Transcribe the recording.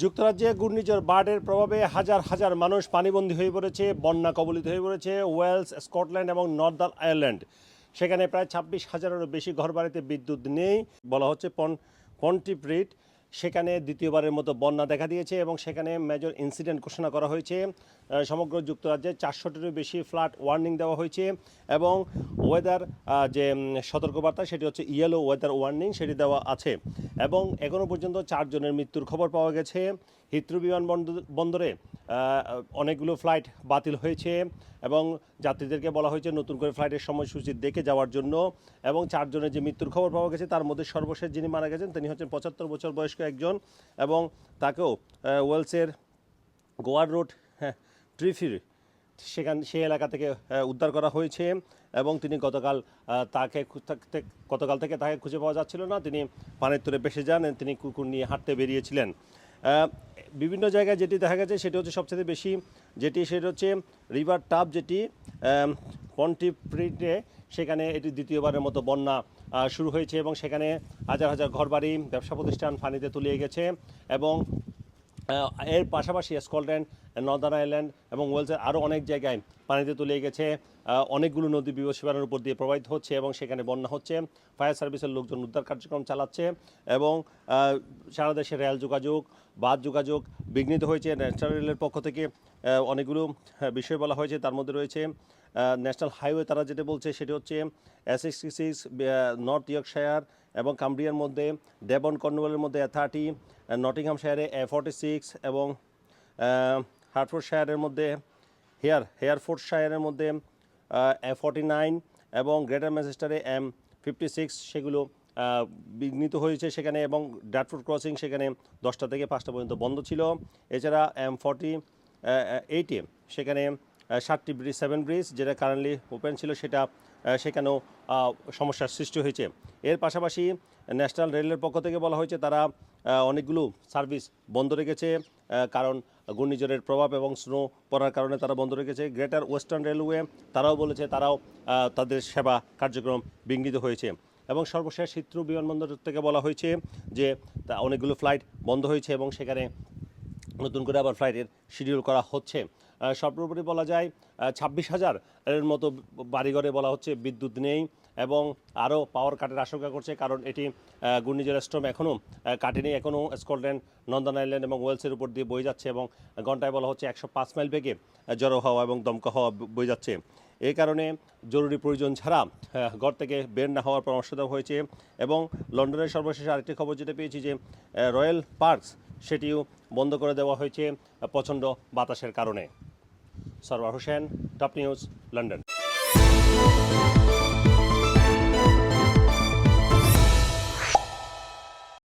যুক্তরাজ্যে ঘূর্ণিঝড় বার্ডের প্রভাবে হাজার হাজার মানুষ পানিবন্দী হয়ে পড়েছে, বন্যা কবলিত হয়ে পড়েছে, ওয়েলস, স্কটল্যান্ড এবং নর্দার্ন আয়ারল্যান্ড। সেখানে প্রায় ছাব্বিশ হাজারেরও বেশি ঘরবাড়িতে বিদ্যুৎ নেই বলা হচ্ছে পন পন্টিপ্রিট সেখানে দ্বিতীয়বারের মতো বন্যা দেখা দিয়েছে এবং সেখানে মেজর ইনসিডেন্ট ঘোষণা করা হয়েছে। সমগ্র যুক্তরাজ্যে চারশোটিরও বেশি ফ্লাট ওয়ার্নিং দেওয়া হয়েছে এবং ওয়েদার যে সতর্কবার্তা সেটি হচ্ছে ইয়েলো ওয়েদার ওয়ার্নিং সেটি দেওয়া আছে এবং এখনও পর্যন্ত চারজনের মৃত্যুর খবর পাওয়া গেছে। হিত্রু বিমানবন্দর বন্দরে অনেকগুলো ফ্লাইট বাতিল হয়েছে এবং যাত্রীদেরকে বলা হয়েছে নতুন করে ফ্লাইটের সময়সূচি দেখে যাওয়ার জন্য এবং চারজনের যে মৃত্যুর খবর পাওয়া গেছে, তার মধ্যে সর্বশেষ যিনি মারা গেছেন, তিনি হচ্ছেন পঁচাত্তর বছর বয়স্ক একজন এবং তাকেও ওয়েলসের গোয়ার রোড হ্যাঁ ট্রিফির সেখান, সেই এলাকা থেকে উদ্ধার করা হয়েছে এবং তিনি গতকাল তাকে গতকাল থেকে তাকে খুঁজে পাওয়া যাচ্ছিল না। তিনি পানের তোরে ভেসে যান তিনি কুকুর নিয়ে হাঁটতে বেরিয়েছিলেন। বিভিন্ন জায়গায় যেটি দেখা গেছে, সেটি হচ্ছে সবচেয়ে বেশি যেটি, সেটা হচ্ছে রিভার টাপ যেটি পন্টিপ্রিটে সেখানে এটি দ্বিতীয়বারের মতো বন্যা শুরু হয়েছে এবং সেখানে হাজার হাজার ঘরবাড়ি, ব্যবসা প্রতিষ্ঠান ফানিতে তুলিয়ে গেছে এবং এর পাশাপাশি স্কটল্যান্ড, নর্দার্ন আয়ারল্যান্ড এবং ওয়েলসের আরও অনেক জায়গায় পানিতে তলিয়ে গেছে। অনেকগুলো নদী বিবসীমানার উপর দিয়ে প্রবাহিত হচ্ছে এবং সেখানে বন্যা হচ্ছে। ফায়ার সার্ভিসের লোকজন উদ্ধার কার্যক্রম চালাচ্ছে এবং সারা দেশে রেল যোগাযোগ, বাস যোগাযোগ বিঘ্নিত হয়েছে। ন্যাশনাল রেলের পক্ষ থেকে অনেকগুলো বিষয় বলা হয়েছে। তার মধ্যে রয়েছে ন্যাশনাল হাইওয়ে তারা যেটা বলছে সেটি হচ্ছে S sixty six North Yorkshire এবং কাম্ব্রিয়ার মধ্যে ডেবন কর্নওয়ালের মধ্যে এ থার্টি নটিংহামশায়ারে এ ফর্টি সিক্স এবং হার্টফোর্ডশায়ারের মধ্যে হেয়ার হেয়ারফোর্ডশায়ারের মধ্যে এ ফর্টি নাইন এবং গ্রেটার ম্যানচেস্টারে এম ফিফটি সিক্স সেগুলো বিঘ্নিত হয়েছে সেখানে এবং ডাটফোর্ড ক্রসিং সেখানে দশটা থেকে পাঁচটা পর্যন্ত বন্ধ ছিল। এছাড়া এম ফর্টি এইটে সেখানে সাতটি ব্রিজ সেভেন ব্রিজ যেটা কারেন্টলি ওপেন ছিল সেটা সেখানেও সমস্যার সৃষ্টি হয়েছে। এর পাশাপাশি ন্যাশনাল রেলের পক্ষ থেকে বলা হয়েছে তারা অনেকগুলো সার্ভিস বন্ধ রেখেছে কারণ ঘূর্ণিঝড়ের প্রভাব এবং স্নো পড়ার কারণে তারা বন্ধ রেখেছে। গ্রেটার ওয়েস্টার্ন রেলওয়ে তারাও বলেছে তারাও তাদের সেবা কার্যক্রম বিঘ্নিত হয়েছে। এবং সর্বশেষ হিথ্রো বিমানবন্দর থেকে বলা হয়েছে যে অনেকগুলো ফ্লাইট বন্ধ হয়েছে এবং সেখানে নতুন করে আবার ফ্লাইটের শিডিউল করা হচ্ছে। সর্বোপরি বলা যায় ছাব্বিশ হাজার এর মতো বাড়িঘরে বলা হচ্ছে বিদ্যুৎ নেই এবং আরও পাওয়ার কাটের আশঙ্কা করছে কারণ এটি ঘূর্ণিঝড়ের স্ট্রম এখনও কাটেনি। এখনও স্কটল্যান্ড নন্দন আইল্যান্ড এবং ওয়েলসের উপর দিয়ে বয়ে যাচ্ছে এবং ঘন্টায় বলা হচ্ছে একশো পাঁচ মাইল বেগে জড়ো হওয়া এবং দমকা হওয়া বয়ে যাচ্ছে। এই কারণে জরুরি প্রয়োজন ছাড়া ঘর থেকে বের না হওয়ার পরামর্শ দেওয়া হয়েছে এবং লন্ডনের সর্বশেষ আরেকটি খবর যেটা পেয়েছি যে রয়্যাল পার্কস সেটিও বন্ধ করে দেওয়া হয়েছে প্রচণ্ড বাতাসের কারণে। Sarwar Hossain top news London.